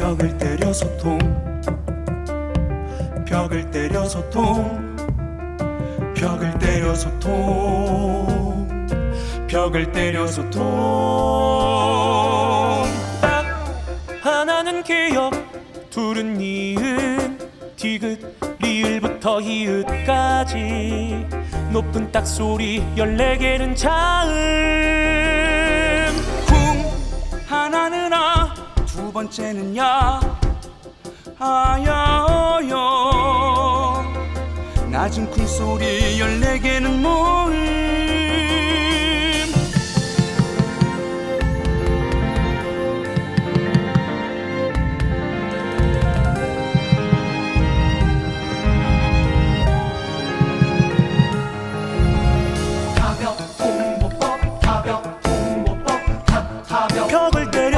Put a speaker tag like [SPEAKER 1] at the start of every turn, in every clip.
[SPEAKER 1] 벽을 때려 소통. 벽을 때려 소통. 벽을 때려 소통. 벽을 때려 소통. 딱 하나는 개역 둘은 니은 디귿 리을부터 히읗까지. 높은 딱소리 열네 개는 자음. 쿵 하나는 아 두 번째는 야 아야 어여 낮은 쿵소리 열네 개는 모음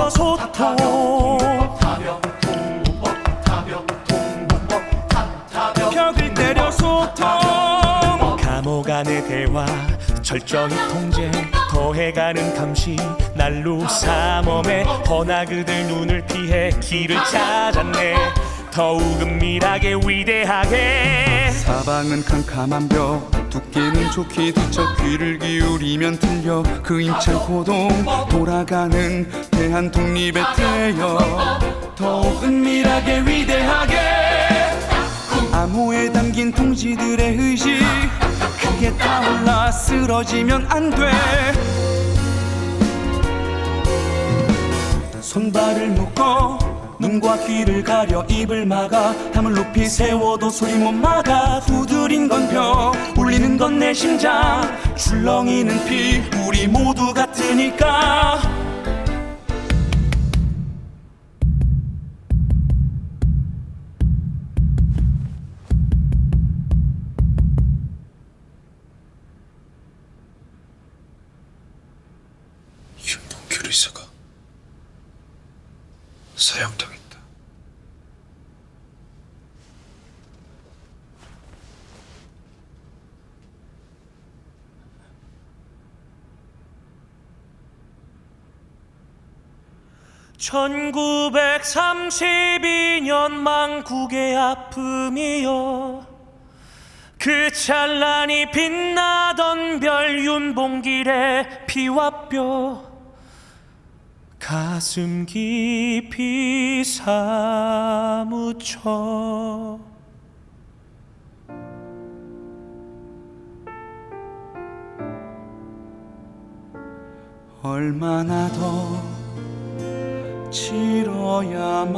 [SPEAKER 1] 때려 소통 벽을 때려 소통 감옥 안의 대화 철저히 통제 더해가는 감시. 날로 삼엄해 허나 그들 눈을 피해 길을 찾았네. 더욱 은밀하게 위대하게.
[SPEAKER 2] 사방은 캄캄한 벽 두께는 좋게 뒤척 귀를 기울이면 들려. 그 힘찬 고동 돌아가는 대한 독립의 태여.
[SPEAKER 1] 더욱 은밀하게 위대하게.
[SPEAKER 2] 암호에 담긴 통지들의 의지
[SPEAKER 1] 크게 타올라 쓰러지면 안돼. 손발을 묶어 눈과 귀를 가려 입을 막아 담을 높이 세워도 소리 못 막아 두드린 건벽 울리는 건 내 심장. 출렁이는 피 우리 모두 같으니까.
[SPEAKER 3] 사형당
[SPEAKER 1] (1932년) 망국의 아픔이여 그 찬란히 빛나던 별 윤봉길의 피와 뼈 가슴 깊이 사무쳐.
[SPEAKER 2] 얼마나 더 치러야만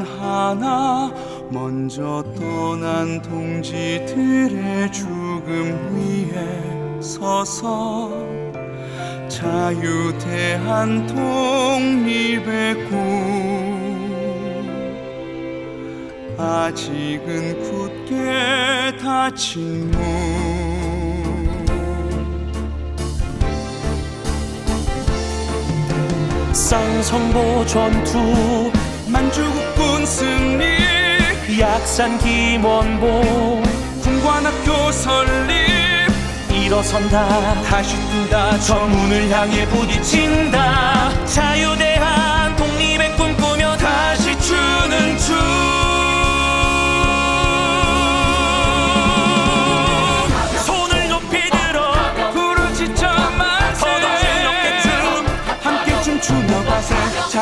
[SPEAKER 2] 하나 먼저 떠난 동지들의 죽음 위에 서서 자유대한 독립의 꿈 아직은 굳게 닫힌 문
[SPEAKER 1] 쌍성보 전투
[SPEAKER 2] 만주국군 승리
[SPEAKER 1] 약산 김원봉
[SPEAKER 2] 군관학교 설립
[SPEAKER 1] 일어선다.
[SPEAKER 2] 다시 뜬다.
[SPEAKER 1] 정문을 향해 부딪힌다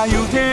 [SPEAKER 2] 有天